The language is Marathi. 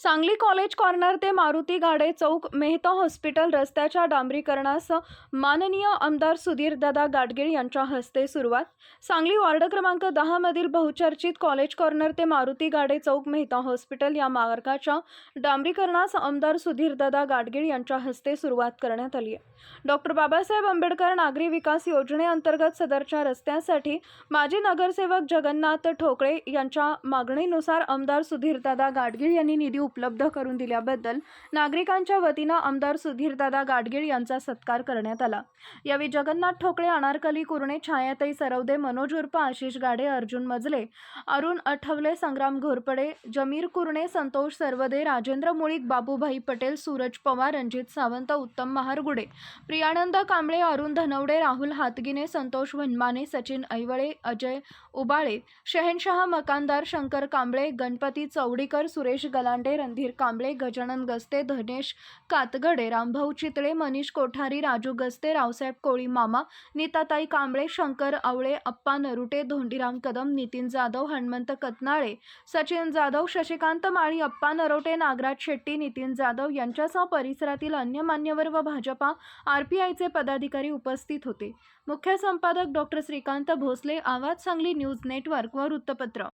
Sangli college corner ते मारुती गाडे चौक मेहता हॉस्पिटल रस्त्याच्या डांबरीकरणास माननीय आमदार सुधीरदादा गाडगीळ यांच्या हस्ते सुरुवात. सांगली वार्ड क्रमांक दहा मधील बहुचर्चित कॉलेज कॉर्नर ते मारुती गाडे चौक मेहता हॉस्पिटल या मार्गाच्या डांबरीकरणास आमदार सुधीरदादा गाडगीळ यांच्या हस्ते सुरुवात करण्यात आली आहे. डॉक्टर बाबासाहेब आंबेडकर नागरी विकास योजनेअंतर्गत सदरच्या रस्त्यासाठी माजी नगरसेवक जगन्नाथ ठोकळे यांच्या मागणीनुसार आमदार सुधीरदादा गाडगीळ यांनी निधी उपलब्ध करून दिल्याबद्दल नागरिकांच्या वतीनं आमदार सुधीरदादा गाडगीळ यांचा सत्कार करण्यात आला. यावेळी जगन्नाथ ठोकळे अनारकली कुरणे छायाताई सरवदे मनोज उर्फ आशिष गाडे अर्जुन मजले अरुण आठवले संग्राम घोरपडे जमीर कुरणे संतोष सरवदे राजेंद्र मुळीक बाबूभाई पटेल सूरज पवार रणजित सावंत उत्तम महारगुडे प्रियानंद कांबळे अरुण धनवडे राहुल हातगिने संतोष वनमाने सचिन ऐवळे अजय उबाळे शहेनशहा मकानदार शंकर कांबळे गणपती चौडीकर सुरेश गलांडे रणधीर कांबळे गजानन गस्ते धनेश कातगडे रामभाऊ चितळे मनीष कोठारी राजू गस्ते रावसाहेब कोळी मामा नीताताई कांबळे शंकर आवळे अप्पा नरुटे धोंडीराम कदम नितीन जाधव हनुमंत कतनाळे सचिन जाधव शशिकांत माळी अप्पा नरोटे नागराज शेट्टी नितीन जाधव यांच्यासह परिसरातील अन्य मान्यवर व भाजपा आरपीआयचे पदाधिकारी उपस्थित होते. मुख्य संपादक डॉक्टर श्रीकांत भोसले आवाज सांगली न्यूज नेटवर्क व वृत्तपत्र.